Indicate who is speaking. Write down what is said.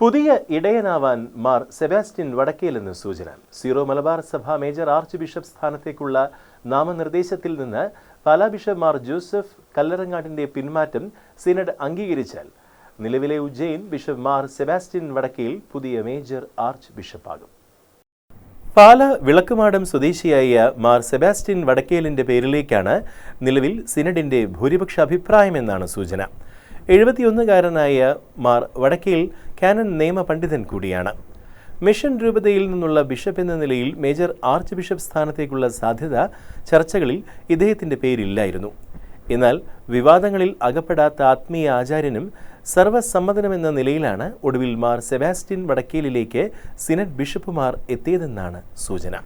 Speaker 1: പുതിയ ഇടയനാവാൻ മാർ സെബാസ്റ്റ്യൻ വടക്കേലെന്ന് സൂചന. സീറോ മലബാർ സഭ മേജർ ആർച്ച് ബിഷപ്പ് സ്ഥാനത്തേക്കുള്ള നാമനിർദ്ദേശത്തിൽ നിന്ന് പാലാ ബിഷപ്പ് മാർ ജോസഫ് കല്ലറങ്ങാട്ടിന്റെ പിന്മാറ്റം സിനഡ് അംഗീകരിച്ചാൽ നിലവിലെ ഉജ്ജയിൻ ബിഷപ്പ് മാർ സെബാസ്റ്റ്യൻ വടക്കേൽ പുതിയ മേജർ ആർച്ച് ബിഷപ്പാകും. പാല വിളക്കുമാടം സ്വദേശിയായ മാർ സെബാസ്റ്റ്യൻ വടക്കേലിന്റെ പേരിലേക്കാണ് നിലവിൽ സിനഡിന്റെ ഭൂരിപക്ഷ അഭിപ്രായമെന്നാണ് സൂചന. എഴുപത്തിയൊന്നുകാരനായ മാർ വടക്കിൽ കാനൻ നിയമ പണ്ഡിതൻ കൂടിയാണ്. മിഷൻ രൂപതയിൽ നിന്നുള്ള ബിഷപ്പ് എന്ന നിലയിൽ മേജർ ആർച്ച് ബിഷപ്പ് സ്ഥാനത്തേക്കുള്ള സാധ്യത ചർച്ചകളിൽ ഇദ്ദേഹത്തിന്റെ പേരില്ലായിരുന്നു. എന്നാൽ വിവാദങ്ങളിൽ അകപ്പെടാത്ത ആത്മീയ ആചാര്യനും സർവസമ്മതനുമെന്ന നിലയിലാണ് ഒടുവിൽ മാർ സെബാസ്റ്റ്യൻ വടക്കേലിലേക്ക് സിനറ്റ് ബിഷപ്പുമാർ എത്തിയതെന്നാണ് സൂചന.